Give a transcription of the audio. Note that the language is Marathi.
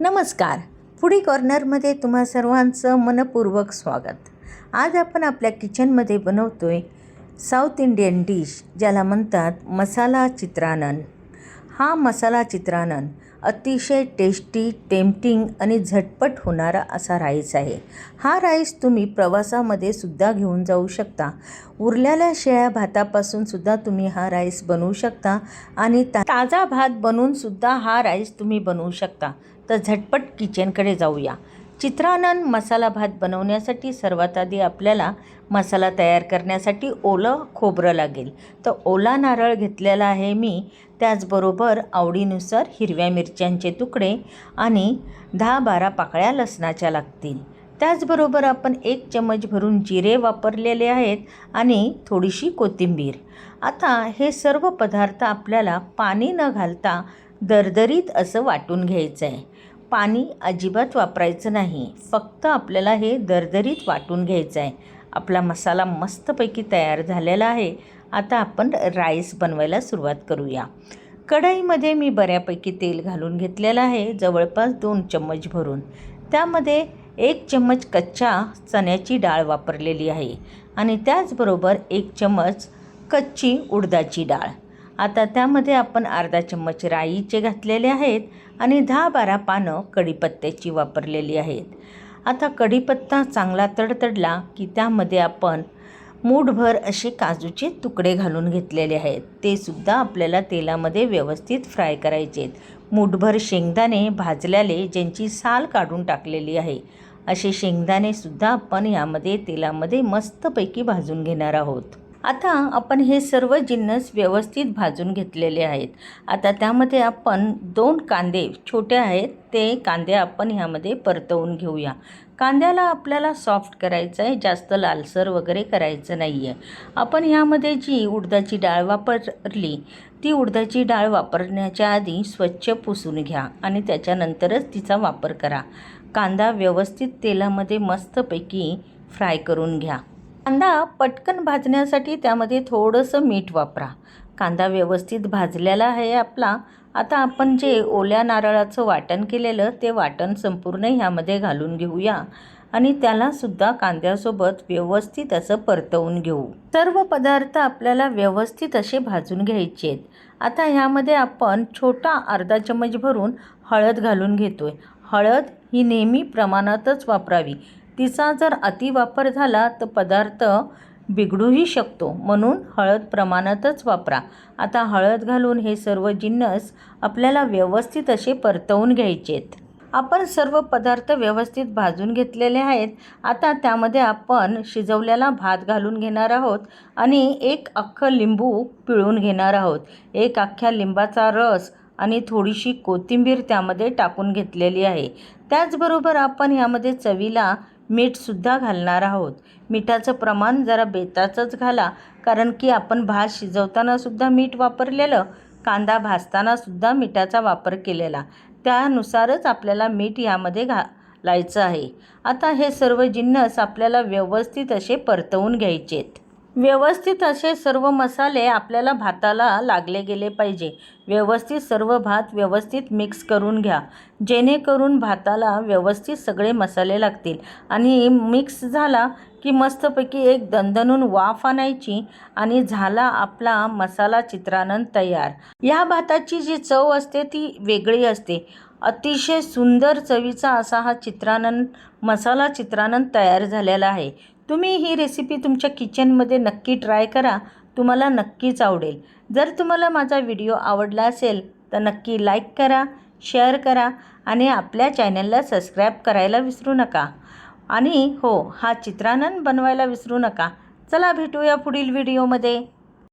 नमस्कार. फुडी कॉर्नरमध्ये तुम्हा सर्वांचं मनपूर्वक स्वागत. आज आपण आपल्या किचनमध्ये बनवतो आहे साऊथ इंडियन डिश ज्याला म्हणतात मसाला चित्रानन. हा मसाला चित्रानन अतिशय टेस्टी टेम्पटिंग आणि झटपट होणारा असा राईस आहे. हा राईस तुम्ही प्रवासामध्ये सुद्धा घेऊन जाऊ शकता. उरलेल्या शेळ्या भातापासून सुद्धा तुम्ही हा राईस बनवू शकता आणि ता ताजा भात बनवून सुद्धा हा राईस तुम्ही बनवू शकता. तर झटपट किचनकडे जाऊया. चित्रानन मसाला भात बनवण्यासाठी सर्वात आधी आपल्याला मसाला तयार करण्यासाठी ओलं खोबरं लागेल. तर ओला नारळ घेतलेला आहे मी. त्याचबरोबर आवडीनुसार हिरव्या मिरच्यांचे तुकडे आणि दहा बारा पाकळ्या लसणाच्या लागतील. त्याचबरोबर आपण एक चमच भरून जिरे वापरलेले आहेत आणि थोडीशी कोथिंबीर. आता हे सर्व पदार्थ आपल्याला पाणी न घालता दरदरीत असं वाटून घ्यायचं आहे पाणी अजिबात वापरायचं नाही. फक्त आपल्याला हे दरदरीत वाटून घ्यायचं आहे आपला मसाला मस्तपैकी तयार झालेला आहे. आता आपण राईस बनवायला सुरुवात करूया. कढईमध्ये मी बऱ्यापैकी तेल घालून घेतलेलं आहे. जवळपास दोन चम्मच भरून. त्यामध्ये एक चम्मच कच्च्या चण्याची डाळ वापरलेली आहे. आणि त्याचबरोबर एक चम्मच कच्ची उडदाची डाळ. आता त्यामध्ये आपण अर्धा चम्मच राईचे घातलेले आहेत आणि दहा बारा पानं कढीपत्त्याची वापरलेली आहेत. आता कढीपत्ता चांगला तडतडला की त्यामध्ये आपण मूठभर असे काजूचे तुकडे घालून घेतलेले आहेत. ते सुद्धा आपल्याला तेलामध्ये व्यवस्थित फ्राय करायचे आहेत. मूठभर शेंगदाणे भाजल्याले ज्यांची साल काढून टाकलेली आहे असे शेंगदाणेसुद्धा आपण यामध्ये तेलामध्ये मस्तपैकी भाजून घेणार आहोत. आता आपण हे सर्व जिन्नस व्यवस्थित भाजून घेतलेले आहेत. आता त्यामध्ये आपण दोन कांदे छोटे आहेत ते कांदे आपण ह्यामध्ये परतवून घेऊया. कांद्याला आपल्याला सॉफ्ट करायचं आहे जास्त लालसर वगैरे करायचं नाही आहे आपण ह्यामध्ये जी उडदाची डाळ वापरली ती उडदाची डाळ वापरण्याच्या आधी स्वच्छ पुसून घ्या आणि त्याच्यानंतरच तिचा वापर करा. कांदा व्यवस्थित तेलामध्ये मस्तपैकी फ्राय करून घ्या. कांदा पटकन भाजण्यासाठी त्यामध्ये थोडंसं मीठ वापरा. कांदा व्यवस्थित भाजलेला आहे आपला. आता आपण जे ओल्या नारळाचं वाटण केलेलं ते वाटण संपूर्ण ह्यामध्ये घालून घेऊया. आणि त्यालासुद्धा कांद्यासोबत व्यवस्थित असं परतवून घेऊ. सर्व पदार्थ आपल्याला व्यवस्थित असे भाजून घ्यायचे आहेत. आता ह्यामध्ये आपण छोटा अर्धा चमच भरून हळद घालून घेतो आहे हळद ही नेहमी प्रमाणातच वापरावी. तिचा जर अतिवापर झाला तर पदार्थ बिघडूही शकतो. म्हणून हळद प्रमाणातच वापरा. आता हळद घालून हे सर्व जिन्नस आपल्याला व्यवस्थित असे परतवून घ्यायचे आहेत आपण सर्व पदार्थ व्यवस्थित भाजून घेतलेले आहेत. आता त्यामध्ये आपण शिजवलेला भात घालून घेणार आहोत आणि एक अख्खं लिंबू पिळून घेणार आहोत. एक अख्ख्या लिंबाचा रस आणि थोडीशी कोथिंबीर त्यामध्ये टाकून घेतलेली आहे. त्याचबरोबर आपण ह्यामध्ये चवीला मीठसुद्धा घालणार आहोत. मिठाचं प्रमाण जरा बेताचंच घाला कारण की आपण भात शिजवतानासुद्धा मीठ वापरलेलं कांदा भाजतानासुद्धा मिठाचा वापर केलेला. त्यानुसारच आपल्याला मीठ यामध्ये घालायचं आहे. आता हे सर्व जिन्नस आपल्याला व्यवस्थित असे परतवून घ्यायचे आहेत व्यवस्थित असे सर्व मसाले आपल्याला भाताला लागले गेले पाहिजे. व्यवस्थित सर्व भात व्यवस्थित मिक्स करून घ्या. जेणेकरून भाताला व्यवस्थित सगळे मसाले लागतील. आणि मिक्स झाला की मस्तपैकी एक दणदणून वाफ आणायची आणि झाला आपला मसाला चित्रानंद तयार. या भाताची जी चव असते ती वेगळी असते. अतिशय सुंदर चवीचा असा हा चित्रानंद मसाला चित्रानंद तयार झालेला आहे. तुम्ही ही रेसिपी तुमच्या किचनमध्ये नक्की ट्राय करा. तुम्हाला नक्कीच आवडेल. जर तुम्हाला माझा व्हिडिओ आवडला असेल तर नक्की लाईक करा शेअर करा आणि आपल्या चॅनलला सबस्क्राईब करायला विसरू नका. आणि हो हा चित्रानंद बनवायला विसरू नका. चला भेटूया पुढील व्हिडिओमध्ये